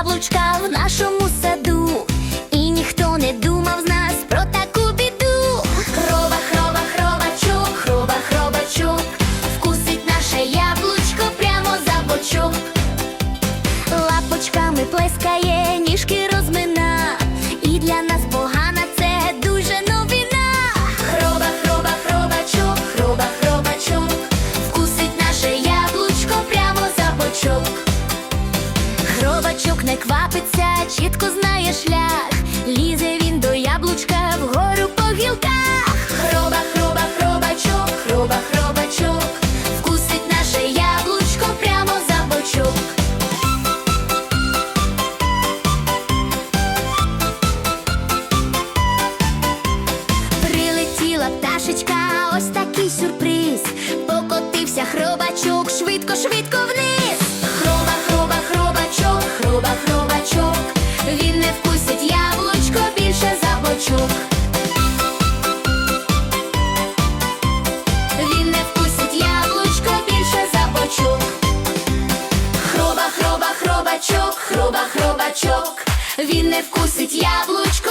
яблучка в нашому саду, і ніхто не думав з нас про таку біду. Хроба, хроба, хробачок, хроба, хробачок, вкусить наше яблучко прямо за бочок. Лапочками плескає, ніжки розмиває Стрибок не квапиться, чітко знає шлях, лізе він до яблучка вгору по гілках. Хроба, хроба, хробачок, хроба, хробачок, вкусить наше яблучко прямо за бочок. Прилетіла пташечка, ось такий сюрприз. Покотився хробачок, швидко, швидко вниз. Хробачок. Він не вкусить яблучко